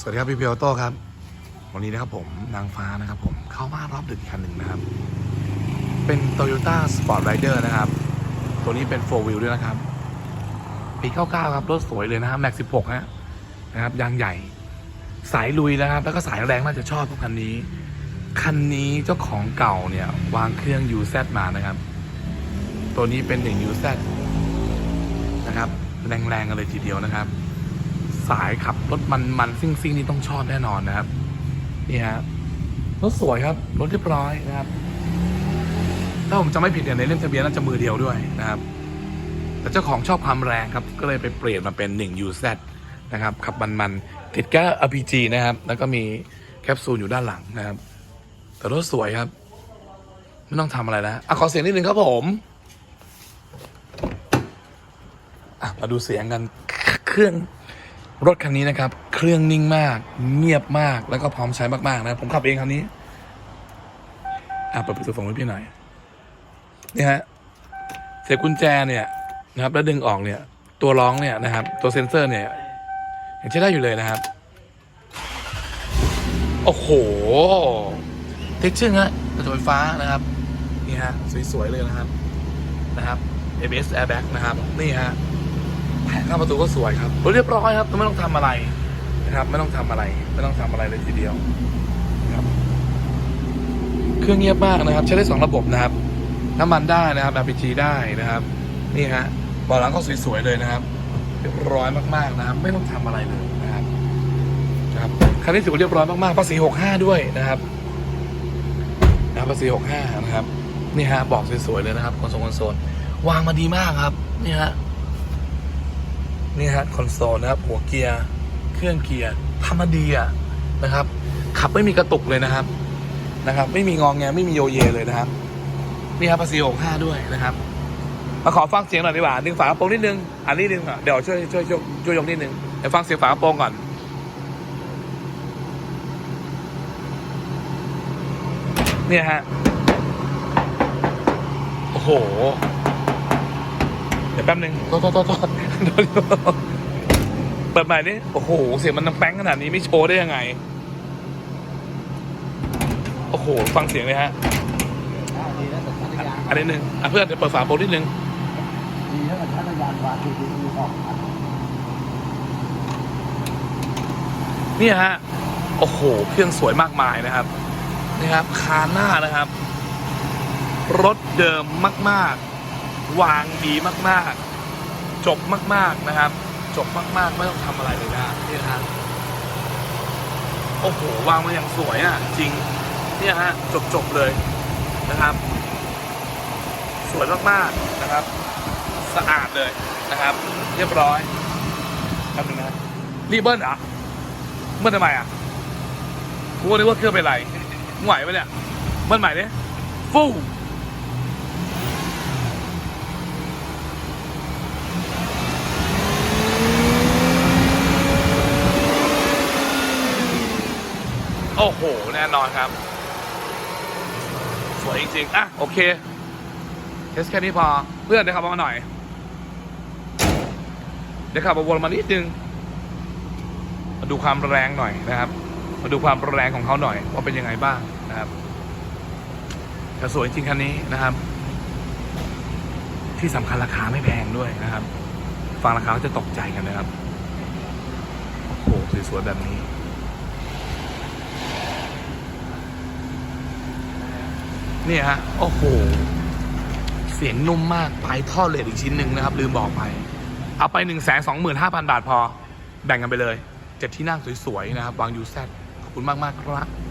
สวัสดีครับพี่เพียวโต้ครับ วันนี้นะครับผมนางฟ้านะครับผมเข้ามารอบดึกคันหนึ่งนะครับ เป็น Toyota Sport Rider นะครับ ตัวนี้เป็น 4 wheel ด้วยนะครับ ปี 99 ครับ รถสวยเลยนะครับแม็ก16ฮะนะครับยางใหญ่ สายลุยนะครับ แล้วก็สายแรงน่าจะชอบพวกคันนี้ คันนี้เจ้าของเก่าเนี่ย วางเครื่อง UZ มานะครับ ตัวนี้เป็น1 UZ นะครับแรงๆกันเลยทีเดียวนะครับ สายขับรถมันมันซิ่งซิ่งนี่ต้องชอบแน่นอนนะครับ นี่ฮะรถสวยครับ รถเรียบร้อยนะครับ ถ้าผมจะไม่ผิดเนี่ยในเล่มทะเบียนน่าจะมือเดียวด้วยนะครับ แต่เจ้าของชอบความแรงครับ ก็เลยไปเปลี่ยนมาเป็น1 UZ นะครับขับมันมันติดแก้ RPG นะครับ แล้วก็มีแคปซูลอยู่ด้านหลังนะครับ แต่รถสวยครับไม่ต้องทำอะไรแล้วอะขอเสียงนิดนึงครับผมอะมาดูเสียงกันเครื่อง รถคันนี้นะครับ เครื่องนิ่งมาก เงียบมาก แล้วก็พร้อมใช้มากๆนะ ผมขับเองคันนี้ อะเปิดประตูฝั่งนู้นพี่หน่อย นี่ฮะ เสียบกุญแจเนี่ยนะครับ แล้วดึงออกเนี่ย ตัวร้องเนี่ยนะครับ ตัวเซ็นเซอร์เนี่ยยังใช้ได้อยู่เลยนะครับ โอ้โหเท็กเจอฮะกระจกไฟฟ้านะครับ นี่ฮะ สวยๆเลยนะครับ นะครับ ABS airbag นะครับ นี่ฮะ แผงข้าประตูก็สวยครับเรียบร้อยครับไม่ต้องทำอะไรนะครับ ไม่ต้องทำอะไร ไม่ต้องทำอะไรเลยทีเดียวครับ เครื่องเงียบมากนะครับ ใช้ได้สองระบบนะครับ น้ำมันได้นะครับ LPG ได้นะครับ นี่ฮะบาะหลังก็สวยๆเลยนะครับเรียบร้อยมากๆนะครับ ไม่ต้องทำอะไรเลยนะครับครับคันนี้ถือว่าเรียบร้อยมากๆภาษี65ด้วยนะครับนะภาษี65นะครับนี่ฮะบอกสวยๆเลยนะครับคอนโซลคอนโซลวางมาดีมากครับนี่ฮะ นี่ฮะคอนโซลนะครับหัวเกียร์เครื่องเกียร์ทำมาดีอะนะครับ ขับไม่มีกระตุกเลยนะครับนะครับ ไม่มีงองแงไม่มีโยเยเลยนะครับนี่ครับภาษีหกห้าด้วยนะครับมาขอฟังเสียงหน่อยดีกว่าดึงฝากระโปรงนิดนึงอันนี้นึงอะเดี๋ยวช่วยช่วยช่วยยกนิดนึงเดี๋ยวฟังเสียงฝากระโปรงก่อนเนี่ยฮะโอ้โห ดี๋ยวแป๊บนึงโทษโทษโทษโทษเปิดใหม่ดิ โอ้โห เสียงมันดังแป้งขนาดนี้ไม่โชว์ได้ยังไง โอ้โห ฟังเสียงเลยฮะ ดีแล้วแต่พัทยาอันนี้หนึ่งอะเพื่อนเดี๋ยวเปิดฝาโปรนิดนึง ดีแล้วแต่พัทยาวาดีดีออกครับเนี่ยฮะ โอ้โห เครื่องสวยมากมายนะครับนี่ครับ คานหน้านะครับ รถเดิมมาก ๆ วางดีมากๆ จบมากๆนะครับ จบมากๆ ไม่ต้องทำอะไรเลยนะนี่นะฮะโอ้โหวางมาอย่างสวยอะ จริงเนี่ยฮะจบๆเลยนะครับ สวยมากๆนะครับ สะอาดเลยนะครับ เรียบร้อยแป๊บนึงนะรีบเบิ้ลเหรอเมื่อทำไมอะกูก็นึกว่าเครื่องเป็นไรมึงไหวปเนี่ยเมื่อใหม่ดิฟู่ โอ้โห แน่นอนครับ สวยจริงๆ อะ โอเค เทสแค่นี้พอ เพื่อนเดี๋ยวขับมาหน่อย เดี๋ยวขับมาวนมานิดนึง มาดูความแรงหน่อยนะครับ มาดูความแรงของเขาหน่อย ว่าเป็นยังไงบ้างนะครับแต่สวยจริงคันนี้นะครับ ที่สำคัญราคาไม่แพงด้วยนะครับ ฟังราคาก็จะตกใจกันนะครับ โอ้โหสวยๆแบบนี้ เนี่ยฮะ โอ้โห เสียงนุ่มมากปลายท่อเลดอีกชิ้นหนึ่งนะครับ ลืมบอกไป เอาไปหนึ่งแสนสองหมื่นห้าพันบาทพอ แบ่งกันไปเลย เจ็ดที่นั่งสวย ๆ นะครับ วางยูแซขอบคุณมาก ๆ ครับ